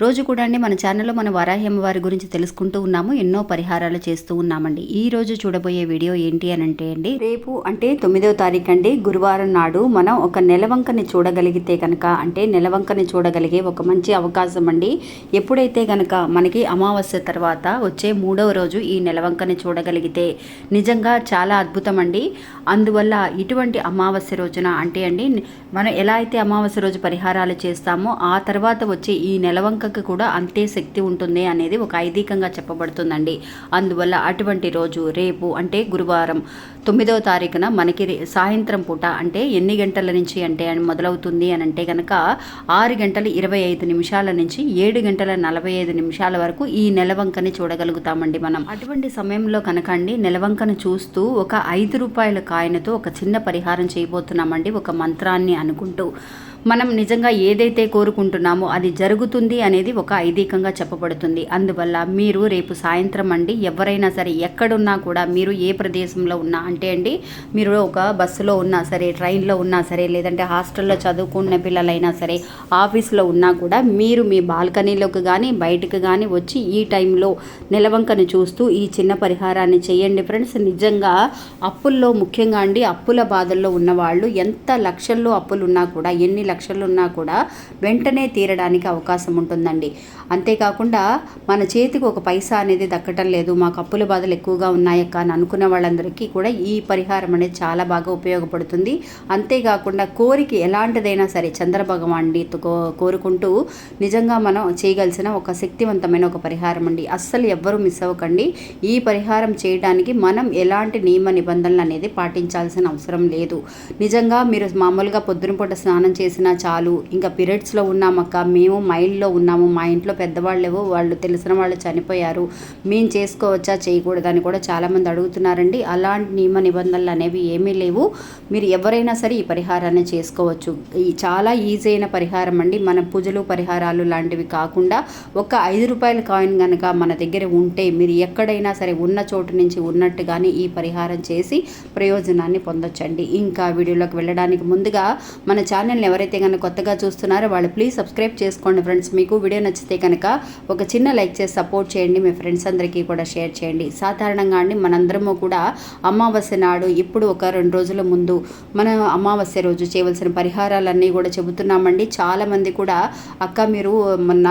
రోజు కూడా అండి మన ఛానల్లో మన వరాహ్యం వారి గురించి తెలుసుకుంటూ ఉన్నాము ఎన్నో పరిహారాలు చేస్తూ ఉన్నామండి. ఈ రోజు చూడబోయే వీడియో ఏంటి అని అంటే అండి రేపు అంటే తొమ్మిదవ తారీఖు అండి గురువారం నాడు మనం ఒక నెలవంకని చూడగలిగితే కనుక అంటే నెలవంకని చూడగలిగే ఒక మంచి అవకాశం అండి. ఎప్పుడైతే కనుక మనకి అమావాస్య తర్వాత వచ్చే మూడవ రోజు ఈ నెలవంకని చూడగలిగితే నిజంగా చాలా అద్భుతం అండి. అందువల్ల ఇటువంటి అమావాస్య రోజున అంటే అండి మనం ఎలా అయితే అమావాస్య రోజు పరిహారాలు చేస్తామో ఆ తర్వాత వచ్చే ఈ నెలవంక నెలవంకకు కూడా అంతే శక్తి ఉంటుంది అనేది ఒక ఐదీకంగా చెప్పబడుతుందండి. అందువల్ల అటువంటి రోజు రేపు అంటే గురువారం తొమ్మిదవ తారీఖున మనకి రే- సాయంత్రం పూట అంటే ఎన్ని గంటల నుంచి అంటే మొదలవుతుంది అని అంటే కనుక ఆరు గంటల ఇరవై ఐదు నిమిషాల నుంచి ఏడు గంటల నలభై ఐదు నిమిషాల వరకు ఈ నెలవంకని చూడగలుగుతామండి మనం. అటువంటి సమయంలో కనుక అండి నెలవంకను చూస్తూ ఒక ఐదు రూపాయల కాయనతో ఒక చిన్న పరిహారం చేయబోతున్నామండి ఒక మంత్రాన్ని అనుకుంటూ. మనం నిజంగా ఏదైతే కోరుకుంటున్నామో అది జరుగుతుంది అనేది ఒక ఐదీకంగా చెప్పబడుతుంది. అందువల్ల మీరు రేపు సాయంత్రం అండి ఎవరైనా సరే ఎక్కడున్నా కూడా మీరు ఏ ప్రదేశంలో ఉన్నా అంటే అండి మీరు ఒక బస్సులో ఉన్నా సరే ట్రైన్లో ఉన్నా సరే లేదంటే హాస్టల్లో చదువుకున్న పిల్లలైనా సరే ఆఫీస్లో ఉన్నా కూడా మీరు మీ బాల్కనీలోకి కానీ బయటకు కానీ వచ్చి ఈ టైంలో నిలవంకను చూస్తూ ఈ చిన్న పరిహారాన్ని చేయండి ఫ్రెండ్స్. నిజంగా అప్పుల్లో ముఖ్యంగా అండి అప్పుల బాధల్లో ఉన్నవాళ్ళు ఎంత లక్షల్లో అప్పులు ఉన్నా కూడా ఎన్ని లక్షలు ఉన్నా కూడా వెంటనే తీరడానికి అవకాశం ఉంటుందండి. అంతేకాకుండా మన చేతికి ఒక పైసా అనేది దక్కటం లేదు మాకు అప్పుల బాధలు ఎక్కువగా ఉన్నాయక్క అని అనుకున్న వాళ్ళందరికీ కూడా ఈ పరిహారం అనేది చాలా బాగా ఉపయోగపడుతుంది. అంతేకాకుండా కోరిక ఎలాంటిదైనా సరే చంద్రభగవాన్ని కోరుకుంటూ నిజంగా మనం చేయగలిసిన ఒక శక్తివంతమైన ఒక పరిహారం అండి. అస్సలు ఎవ్వరూ మిస్ అవ్వకండి. ఈ పరిహారం చేయడానికి మనం ఎలాంటి నియమ నిబంధనలు అనేది పాటించాల్సిన అవసరం లేదు. నిజంగా మీరు మామూలుగా పొద్దున పూట స్నానం చేసిన చాలు. ఇంకా పీరియడ్స్లో ఉన్నామక్క మేము మైండ్లో ఉన్నాము. మా ఇంట్లో పెద్దవాళ్ళేవో వాళ్ళు తెలిసిన వాళ్ళు చనిపోయారు. మేము చేసుకోవచ్చా? చేయకూడదని కూడా చాలామంది అడుగుతున్నారండి. అలాంటి నియమ నిబంధనలు అనేవి ఏమీ లేవు. మీరు ఎవరైనా సరే ఈ పరిహారాన్ని చేసుకోవచ్చు. ఈ చాలా ఈజీ అయిన పరిహారం అండి. మన పూజలు పరిహారాలు లాంటివి కాకుండా ఒక ఐదు రూపాయల కాయిన్ కనుక మన దగ్గర ఉంటే మీరు ఎక్కడైనా సరే ఉన్న చోటు నుంచి ఉన్నట్టుగానే ఈ పరిహారం చేసి ప్రయోజనాన్ని పొందొచ్చండి. ఇంకా వీడియోలోకి వెళ్ళడానికి ముందుగా మన ఛానల్ని ఎవరైతే కనుక కొత్తగా చూస్తున్నారో వాళ్ళు ప్లీజ్ సబ్స్క్రైబ్ చేసుకోండి ఫ్రెండ్స్ మీకు వీడియో నచ్చితే కనుక ఒక చిన్న లైక్ చేసి సపోర్ట్ చేయండి. మీ ఫ్రెండ్స్ అందరికీ కూడా షేర్ చేయండి. సాధారణంగా అండి మనందరము కూడా అమావాస్య నాడు ఇప్పుడు ఒక రెండు రోజుల ముందు మన అమావాస్య రోజు చేయవలసిన పరిహారాలన్నీ కూడా చెబుతున్నామండి. చాలామంది కూడా అక్క మీరు మొన్న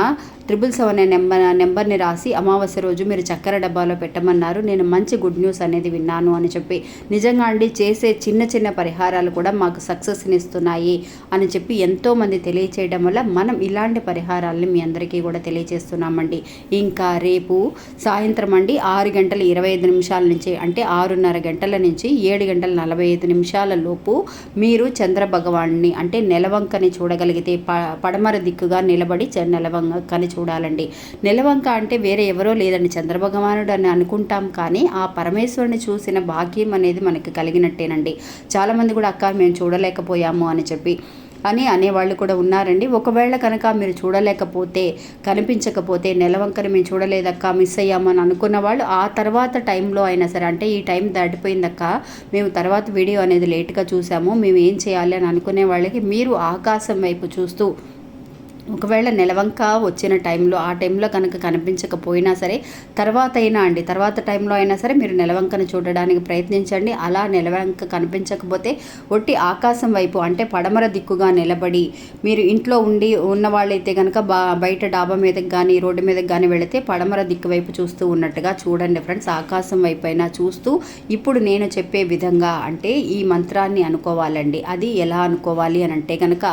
త్రిబుల్ సెవెన్ అనే నెంబర్ నెంబర్ని రాసి అమావాస్య రోజు మీరు చక్కెర డబ్బాలో పెట్టమన్నారు. నేను మంచి గుడ్ న్యూస్ అనేది విన్నాను అని చెప్పి. నిజంగా అండి చేసే చిన్న చిన్న పరిహారాలు కూడా మాకు సక్సెస్ని ఇస్తున్నాయి అని చెప్పి ఎంతోమంది తెలియచేయడం వల్ల మనం ఇలాంటి పరిహారాలని మీ అందరికీ కూడా తెలియజేస్తున్నామండి ఇంకా రేపు సాయంత్రం అండి ఆరు గంటల ఇరవై ఐదు నిమిషాల నుంచి అంటే ఆరున్నర గంటల నుంచి ఏడు గంటల నలభై ఐదు నిమిషాల లోపు మీరు చంద్ర భగవాన్ని అంటే నెలవంకని చూడగలిగితే ప పడమర దిక్కుగా నిలబడి నెలవంకని నెలవంకని చూడాలండి. నెలవంక అంటే వేరే ఎవరో లేదండి చంద్రభగవానుడు అని అనుకుంటాం కానీ ఆ పరమేశ్వరుని చూసిన భాగ్యం అనేది మనకి కలిగినట్టేనండి. చాలామంది కూడా అక్క మేము చూడలేకపోయాము అని చెప్పి అని అనేవాళ్ళు కూడా ఉన్నారండి. ఒకవేళ కనుక మీరు చూడలేకపోతే కనిపించకపోతే నెలవంకని మేము చూడలేదక్క మిస్ అయ్యామని అనుకున్న వాళ్ళు ఆ తర్వాత టైంలో అయినా సరే అంటే ఈ టైం దాటిపోయిందక్క మేము తర్వాత వీడియో అనేది లేట్గా చూసాము మేము ఏం చేయాలి అని అనుకునే వాళ్ళకి మీరు ఆకాశం వైపు చూస్తూ ఒకవేళ నెలవంక వచ్చిన టైంలో ఆ టైంలో కనుక కనిపించకపోయినా సరే తర్వాత అయినా అండి తర్వాత టైంలో అయినా సరే మీరు నెలవంకను చూడడానికి ప్రయత్నించండి. అలా నెలవంక కనిపించకపోతే ఒట్టి ఆకాశం వైపు అంటే పడమర దిక్కుగా నిలబడి మీరు ఇంట్లో ఉండి ఉన్న వాళ్ళైతే కనుక బా బయట డాబా మీదకి కానీ రోడ్డు మీదకి కానీ వెళితే పడమర దిక్కు వైపు చూస్తూ ఉన్నట్టుగా చూడండి ఫ్రెండ్స్. ఆకాశం వైపు అయినా చూస్తూ ఇప్పుడు నేను చెప్పే విధంగా అంటే ఈ మంత్రాన్ని అనుకోవాలండి. అది ఎలా అనుకోవాలి అని అంటే కనుక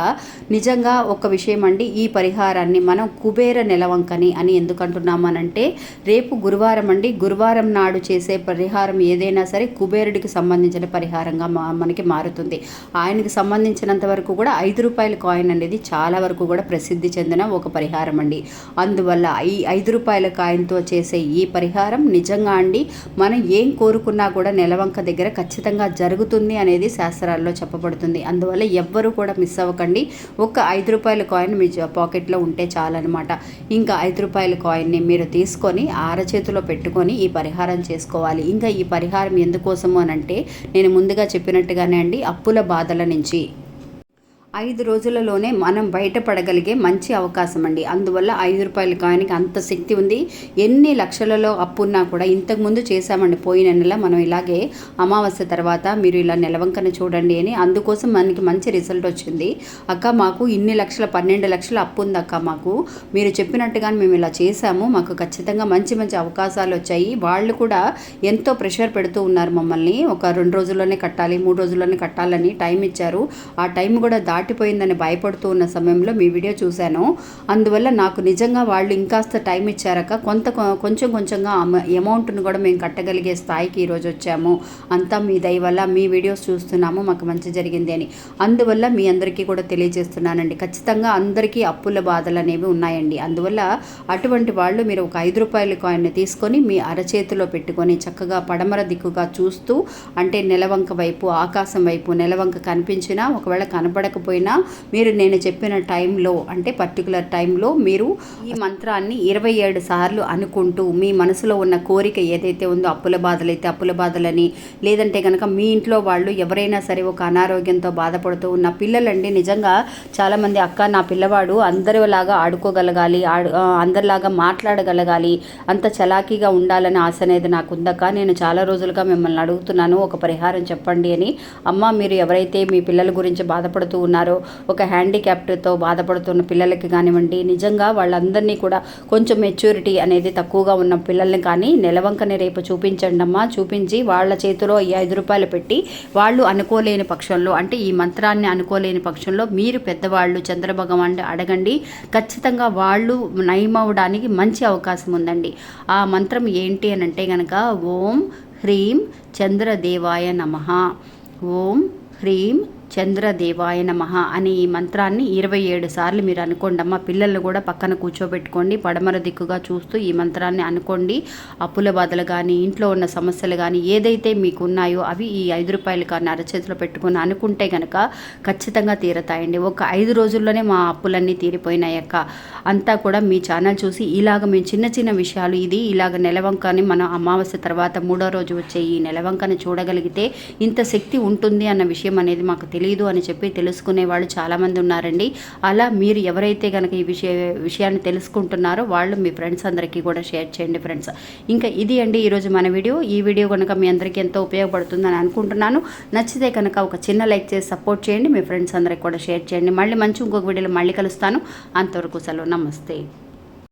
నిజంగా ఒక విషయం అండి. ఈ పరిహారాన్ని మనం కుబేర నెలవంకని అని ఎందుకు అంటున్నామనంటే రేపు గురువారం అండి గురువారం నాడు చేసే పరిహారం ఏదైనా సరే కుబేరుడికి సంబంధించిన పరిహారంగా మా మనకి మారుతుంది. ఆయనకి సంబంధించినంత వరకు కూడా ఐదు రూపాయల కాయిన్ అనేది చాలా వరకు కూడా ప్రసిద్ధి చెందిన ఒక పరిహారం అండి. అందువల్ల ఈ ఐదు రూపాయల కాయిన్తో చేసే ఈ పరిహారం నిజంగా అండి మనం ఏం కోరుకున్నా కూడా నెలవంక దగ్గర ఖచ్చితంగా జరుగుతుంది అనేది శాస్త్రాల్లో చెప్పబడుతుంది. అందువల్ల ఎవ్వరూ కూడా మిస్ అవ్వకండి. ఒక ఐదు రూపాయల కాయిన్ మీ జ- పాకెట్లో ఉంటే చాలన్నమాట. ఇంకా ఐదు రూపాయల కాయిన్ని మీరు తీసుకొని అరచేతిలో పెట్టుకొని ఈ పరిహారం చేసుకోవాలి. ఇంకా ఈ పరిహారం ఎందుకోసము అని అంటే నేను ముందుగా చెప్పినట్టుగానే అండి అప్పుల బాధల నుంచి. ఐదు రోజులలోనే మనం బయటపడగలిగే మంచి అవకాశం అండి అందువల్ల ఐదు రూపాయల కాయిన్కి అంత శక్తి ఉంది. ఎన్ని లక్షలలో అప్పున్నా కూడా ఇంతకుముందు చేశామండి. పోయిన నెల మనం ఇలాగే అమావాస్య తర్వాత మీరు ఇలా నిలవంకన చూడండి అని అందుకోసం మనకి మంచి రిజల్ట్ వచ్చింది. అక్క మాకు ఇన్ని లక్షల పన్నెండు లక్షల అప్పు ఉంది అక్క మాకు. మీరు చెప్పినట్టుగానే మేము ఇలా చేశాము. మాకు ఖచ్చితంగా మంచి మంచి అవకాశాలు వచ్చాయి. వాళ్ళు కూడా ఎంతో ప్రెషర్ పెడుతూ ఉన్నారు మమ్మల్ని. ఒక రెండు రోజుల్లోనే కట్టాలి మూడు రోజుల్లోనే కట్టాలని టైం ఇచ్చారు. ఆ టైం కూడా దాటిపోయిందని భయపడుతూ ఉన్న సమయంలో మీ వీడియో చూశాను. అందువల్ల నాకు నిజంగా వాళ్ళు ఇంకాస్త టైం ఇచ్చారక కొంత కొంచెం కొంచెంగా అమౌంట్ను కూడా మేము కట్టగలిగే స్థాయికి ఈరోజు వచ్చాము. అంతా మీ దయ వల్ల మీ వీడియోస్ చూస్తున్నాము. మాకు మంచి జరిగింది అని. అందువల్ల మీ అందరికీ కూడా తెలియజేస్తున్నానండి. ఖచ్చితంగా అందరికీ అప్పుల బాధలు అనేవి ఉన్నాయండి. అందువల్ల అటువంటి వాళ్ళు మీరు ఒక ఐదు రూపాయల కాయిన్ తీసుకొని మీ అరచేతిలో పెట్టుకొని చక్కగా పడమర దిక్కుగా చూస్తూ అంటే నెలవంక వైపు ఆకాశం వైపు నెలవంక కనిపించినా ఒకవేళ లేకపోయినా మీరు నేను చెప్పిన టైంలో అంటే పర్టికులర్ టైంలో మీరు ఈ మంత్రాన్ని ఇరవై ఏడు సార్లు అనుకుంటూ మీ మనసులో ఉన్న కోరిక ఏదైతే ఉందో అప్పుల బాధలైతే అప్పుల బాధలని లేదంటే కనుక మీ ఇంట్లో వాళ్ళు ఎవరైనా సరే ఒక అనారోగ్యంతో బాధపడుతూ ఉన్న పిల్లలండి నిజంగా చాలామంది అక్క నా పిల్లవాడు అందరిలాగా ఆడుకోగలగాలి ఆడు అందరిలాగా మాట్లాడగలగాలి అంత చలాకీగా ఉండాలని ఆశ అనేది నాకు ఉందక్క నేను చాలా రోజులుగా మిమ్మల్ని అడుగుతున్నాను ఒక పరిహారం చెప్పండి అని. అమ్మ మీరు ఎవరైతే మీ పిల్లల గురించి బాధపడుతూ ఉన్నారో ఒక హ్యాండిక్యాప్ట్తో బాధపడుతున్న పిల్లలకి కానివ్వండి నిజంగా వాళ్ళందరినీ కూడా కొంచెం మెచ్యూరిటీ అనేది తక్కువగా ఉన్న పిల్లల్ని కానీ నెలవంకని రేపు చూపించండి అమ్మా. చూపించి వాళ్ళ చేతిలో ఈ ఐదు రూపాయలు పెట్టి వాళ్ళు అనుకోలేని పక్షంలో అంటే ఈ మంత్రాన్ని అనుకోలేని పక్షంలో మీరు పెద్దవాళ్ళు చంద్రభగవాన్ అడగండి. ఖచ్చితంగా వాళ్ళు నయమవడానికి మంచి అవకాశం ఉందండి. ఆ మంత్రం ఏంటి అని అంటే కనుక ఓం హ్రీం చంద్రదేవాయ నమ. ఓం హ్రీం చంద్రదేవాయ నమ అనే ఈ మంత్రాన్ని ఇరవై ఏడు సార్లు మీరు అనుకోండి అమ్మ పిల్లల్ని కూడా పక్కన కూర్చోబెట్టుకోండి పడమర దిక్కుగా చూస్తూ ఈ మంత్రాన్ని అనుకోండి. అప్పుల బాధలు కానీ ఇంట్లో ఉన్న సమస్యలు కానీ ఏదైతే మీకు ఉన్నాయో అవి ఈ ఐదు రూపాయలు కానీ అరచేతిలో పెట్టుకుని అనుకుంటే కనుక ఖచ్చితంగా తీరతాయండి. ఒక ఐదు రోజుల్లోనే మా అప్పులన్నీ తీరిపోయినాయక్క. అంతా కూడా మీ ఛానల్ చూసి ఇలాగ మేము చిన్న చిన్న విషయాలు ఇది ఇలాగ నెలవంకని మనం అమావాస్య తర్వాత మూడో రోజు వచ్చే ఈ నెలవంకని చూడగలిగితే ఇంత శక్తి ఉంటుంది అన్న విషయం అనేది మాకు తెలియదు అని చెప్పి తెలుసుకునే వాళ్ళు చాలామంది ఉన్నారండి. అలా మీరు ఎవరైతే కనుక ఈ విషయ విషయాన్ని తెలుసుకుంటున్నారో వాళ్ళు మీ ఫ్రెండ్స్ అందరికీ కూడా షేర్ చేయండి ఫ్రెండ్స్. ఇంకా ఇది అండి ఈరోజు మన వీడియో. ఈ వీడియో కనుక మీ అందరికీ ఎంతో ఉపయోగపడుతుందని అనుకుంటున్నాను. నచ్చితే కనుక ఒక చిన్న లైక్ చేసి సపోర్ట్ చేయండి. మీ ఫ్రెండ్స్ అందరికి కూడా షేర్ చేయండి. మళ్ళీ మంచి ఇంకొక వీడియోలో మళ్ళీ కలుస్తాను. అంతవరకు సెలవు. నమస్తే.